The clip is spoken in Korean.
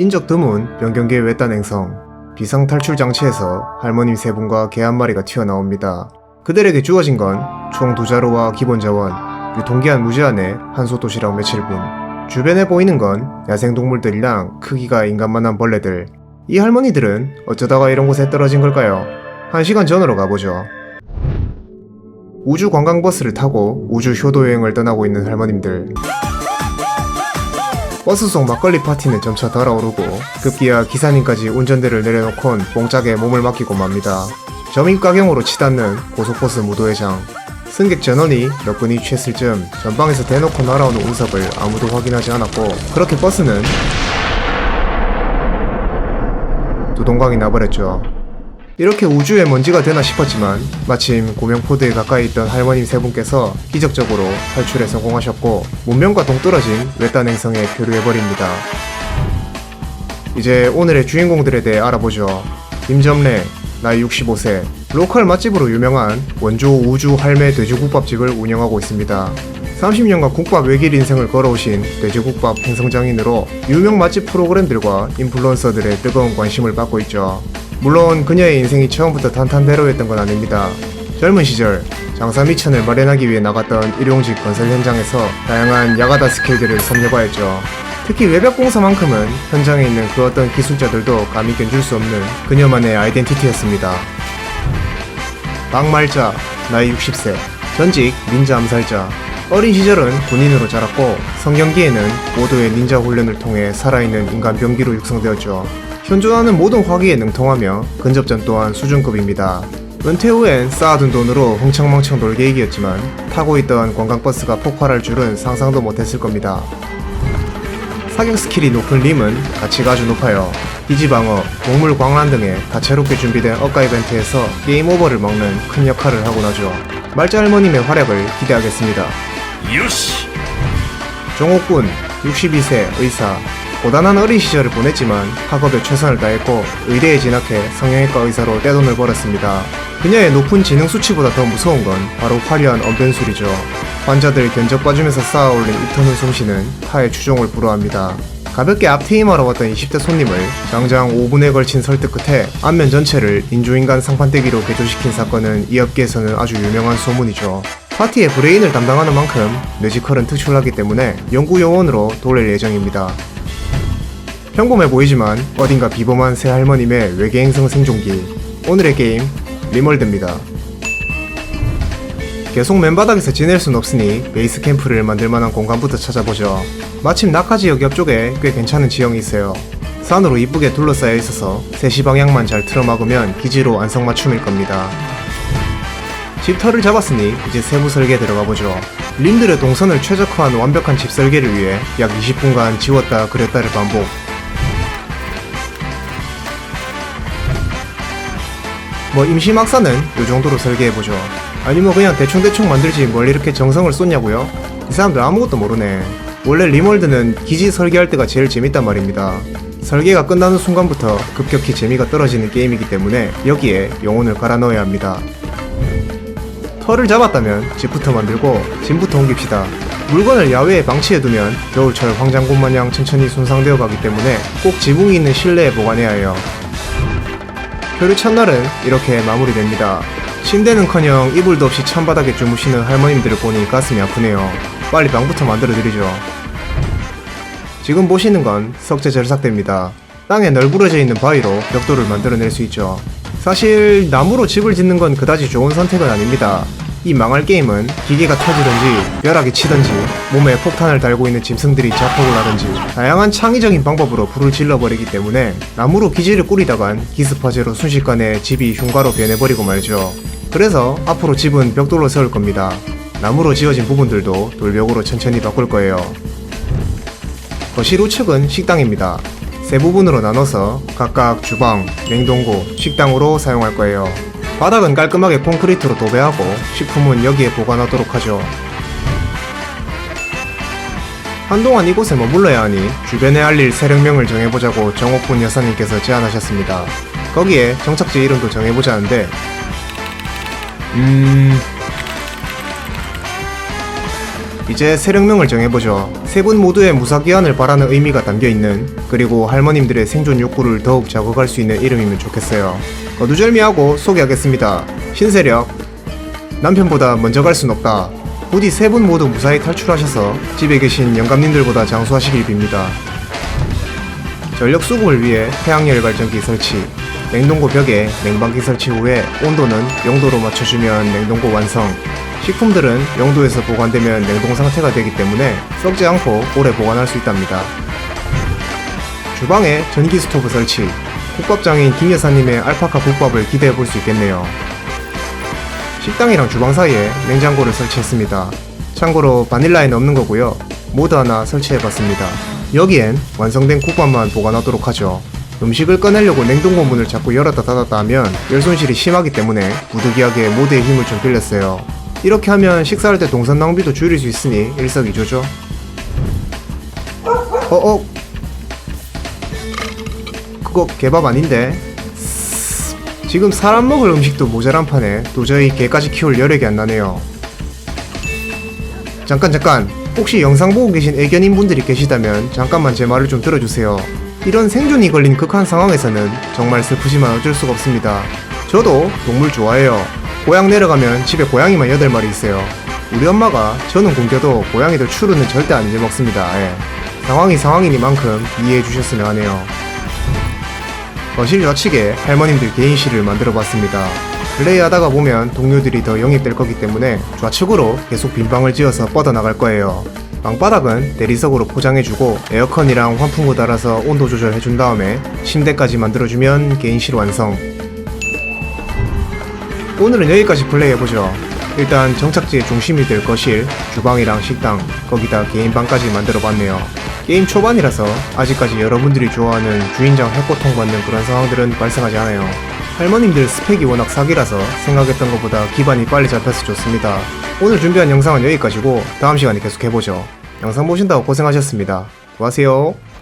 인적 드문 변경계의 외딴 행성 비상 탈출 장치에서 할머님 세 분과 개 한 마리가 튀어나옵니다. 그들에게 주어진 건 총 두 자루와 기본 자원, 유통기한 무제한의 한소 도시락 며칠 분. 주변에 보이는 건 야생동물들이랑 크기가 인간만한 벌레들. 이 할머니들은 어쩌다가 이런 곳에 떨어진 걸까요? 한 시간 전으로 가보죠. 우주 관광버스를 타고 우주 효도 여행을 떠나고 있는 할머님들. 버스 속 막걸리 파티는 점차 달아오르고 급기야 기사님까지 운전대를 내려놓곤 뽕짝에 몸을 맡기고 맙니다. 점입 가경으로 치닫는 고속버스 무도회장. 승객 전원이 몇 분이 취했을 즈음 전방에서 대놓고 날아오는 운석을 아무도 확인하지 않았고 그렇게 버스는 두동강이 나버렸죠. 이렇게 우주에 먼지가 되나 싶었지만 마침 고명포드에 가까이 있던 할머님 세 분께서 기적적으로 탈출에 성공하셨고 문명과 동떨어진 외딴 행성에 표류해버립니다. 이제 오늘의 주인공들에 대해 알아보죠. 임점래, 나이 65세, 로컬 맛집으로 유명한 원조 우주 할매 돼지국밥집을 운영하고 있습니다. 30년간 국밥 외길 인생을 걸어오신 돼지국밥 행성장인으로 유명 맛집 프로그램들과 인플루언서들의 뜨거운 관심을 받고 있죠. 물론 그녀의 인생이 처음부터 탄탄대로였던 건 아닙니다. 젊은 시절 장사 미천을 마련하기 위해 나갔던 일용직 건설 현장에서 다양한 야가다 스킬들을 섭렵하였죠. 특히 외벽 공사만큼은 현장에 있는 그 어떤 기술자들도 감히 견줄 수 없는 그녀만의 아이덴티티였습니다. 박말자, 나이 60세, 전직 닌자 암살자. 어린 시절은 군인으로 자랐고 성경기에는 모두의 닌자 훈련을 통해 살아있는 인간 병기로 육성되었죠. 현존하는 모든 화기에 능통하며 근접전 또한 수준급입니다. 은퇴 후엔 쌓아둔 돈으로 흥청망청 놀 계획이었지만 타고 있던 관광버스가 폭발할 줄은 상상도 못했을 겁니다. 사격 스킬이 높은 림은 가치가 아주 높아요. 기지방어, 동물 광란 등의 다채롭게 준비된 억가 이벤트에서 게임 오버를 먹는 큰 역할을 하고 나죠. 말자 할머님의 활약을 기대하겠습니다. よし 정옥군, 62세 의사. 고단한 어린 시절을 보냈지만 학업에 최선을 다했고 의대에 진학해 성형외과 의사로 떼돈을 벌었습니다. 그녀의 높은 지능 수치보다 더 무서운 건 바로 화려한 언변술이죠. 환자들 견적 봐주면서 쌓아올린 입터는 솜씨는 타의 추종을 불허합니다. 가볍게 앞트임하러 왔던 20대 손님을 장장 5분에 걸친 설득 끝에 안면 전체를 인조인간 상판대기로 개조시킨 사건은 이 업계에서는 아주 유명한 소문이죠. 파티의 브레인을 담당하는 만큼 뇌지컬은 특출나기 때문에 연구 요원으로 돌릴 예정입니다. 평범해 보이지만 어딘가 비범한 새 할머님의 외계 행성 생존기. 오늘의 게임 리멀드입니다. 계속 맨바닥에서 지낼 순 없으니 베이스 캠프를 만들 만한 공간부터 찾아보죠. 마침 낙하 지역 옆쪽에 꽤 괜찮은 지형이 있어요. 산으로 이쁘게 둘러싸여 있어서 3시 방향만 잘 틀어막으면 기지로 안성맞춤일 겁니다. 집터를 잡았으니 이제 세부 설계 들어가 보죠. 림들의 동선을 최적화한 완벽한 집 설계를 위해 약 20분간 지웠다 그렸다를 반복. 뭐 임시 막사는 요 정도로 설계해 보죠. 아니 뭐 그냥 대충대충 만들지 뭘 이렇게 정성을 쏟냐고요? 이 사람들 아무것도 모르네. 원래 리몰드는 기지 설계할 때가 제일 재밌단 말입니다. 설계가 끝나는 순간부터 급격히 재미가 떨어지는 게임이기 때문에 여기에 영혼을 갈아 넣어야 합니다. 털을 잡았다면 집부터 만들고 짐부터 옮깁시다. 물건을 야외에 방치해두면 겨울철 황장군 마냥 천천히 손상되어 가기 때문에 꼭 지붕이 있는 실내에 보관해야 해요. 표류 첫날은 이렇게 마무리됩니다. 침대는커녕 이불도 없이 찬바닥에 주무시는 할머님들을 보니 가슴이 아프네요. 빨리 방부터 만들어드리죠. 지금 보시는 건 석재 절삭대입니다. 땅에 널브러져 있는 바위로 벽돌을 만들어낼 수 있죠. 사실 나무로 집을 짓는 건 그다지 좋은 선택은 아닙니다. 이 망할 게임은 기계가 터지든지 벼락이 치든지 몸에 폭탄을 달고 있는 짐승들이 자폭을 하든지 다양한 창의적인 방법으로 불을 질러버리기 때문에 나무로 기지를 꾸리다간 기습화재로 순식간에 집이 흉가로 변해버리고 말죠. 그래서 앞으로 집은 벽돌로 세울 겁니다. 나무로 지어진 부분들도 돌벽으로 천천히 바꿀 거예요. 거실 우측은 식당입니다. 세 부분으로 나눠서 각각 주방, 냉동고, 식당으로 사용할 거예요. 바닥은 깔끔하게 콘크리트로 도배하고 식품은 여기에 보관하도록 하죠. 한동안 이곳에 머물러야 하니 주변에 알릴 세력명을 정해보자고 정옥군 여사님께서 제안하셨습니다. 거기에 정착지 이름도 정해보자는데 음... 이제 세력명을 정해보죠. 세 분 모두의 무사기한을 바라는 의미가 담겨있는 그리고 할머님들의 생존 욕구를 더욱 자극할 수 있는 이름이면 좋겠어요. 거두절미하고 소개하겠습니다. 신세력 남편보다 먼저 갈 순 없다. 부디 세 분 모두 무사히 탈출하셔서 집에 계신 영감님들보다 장수하시길 빕니다. 전력 수급을 위해 태양열 발전기 설치, 냉동고 벽에 냉방기 설치 후에 온도는 0도로 맞춰주면 냉동고 완성. 식품들은 0도에서 보관되면 냉동 상태가 되기 때문에 썩지 않고 오래 보관할 수 있답니다. 주방에 전기 스토브 설치, 국밥장인 김 여사님의 알파카 국밥을 기대해 볼 수 있겠네요. 식당이랑 주방 사이에 냉장고를 설치했습니다. 참고로 바닐라에 넣는 거고요. 모드 하나 설치해 봤습니다. 여기엔 완성된 국밥만 보관하도록 하죠. 음식을 꺼내려고 냉동고 문을 자꾸 열었다 닫았다 하면 열 손실이 심하기 때문에 부득이하게 모드의 힘을 좀 빌렸어요. 이렇게 하면 식사할 때 동선 낭비도 줄일 수 있으니 일석이조죠. 어어 그거 개밥 아닌데 지금 사람 먹을 음식도 모자란 판에 도저히 개까지 키울 여력이 안 나네요. 잠깐 잠깐 혹시 영상 보고 계신 애견인 분들이 계시다면 잠깐만 제 말을 좀 들어주세요. 이런 생존이 걸린 극한 상황에서는 정말 슬프지만 어쩔 수가 없습니다. 저도 동물 좋아해요. 고향 내려가면 집에 고양이만 8마리 있어요. 우리 엄마가 저는 굶겨도 고양이들 추루는 절대 안 잊어먹습니다. 예. 상황이 상황이니만큼 이해해 주셨으면 하네요. 거실 좌측에 할머님들 개인실을 만들어 봤습니다. 플레이하다가 보면 동료들이 더 영입될 거기 때문에 좌측으로 계속 빈방을 지어서 뻗어나갈 거예요. 방바닥은 대리석으로 포장해주고 에어컨이랑 환풍구 달아서 온도 조절해준 다음에 침대까지 만들어주면 개인실 완성. 오늘은 여기까지 플레이해보죠. 일단 정착지의 중심이 될 거실, 주방이랑 식당, 거기다 개인방까지 만들어봤네요. 게임 초반이라서 아직까지 여러분들이 좋아하는 주인장 해고통 받는 그런 상황들은 발생하지 않아요. 할머님들 스펙이 워낙 사기라서 생각했던 것보다 기반이 빨리 잡혀서 좋습니다. 오늘 준비한 영상은 여기까지고 다음 시간에 계속 해보죠. 영상 보신다고 고생하셨습니다. 수고하세요.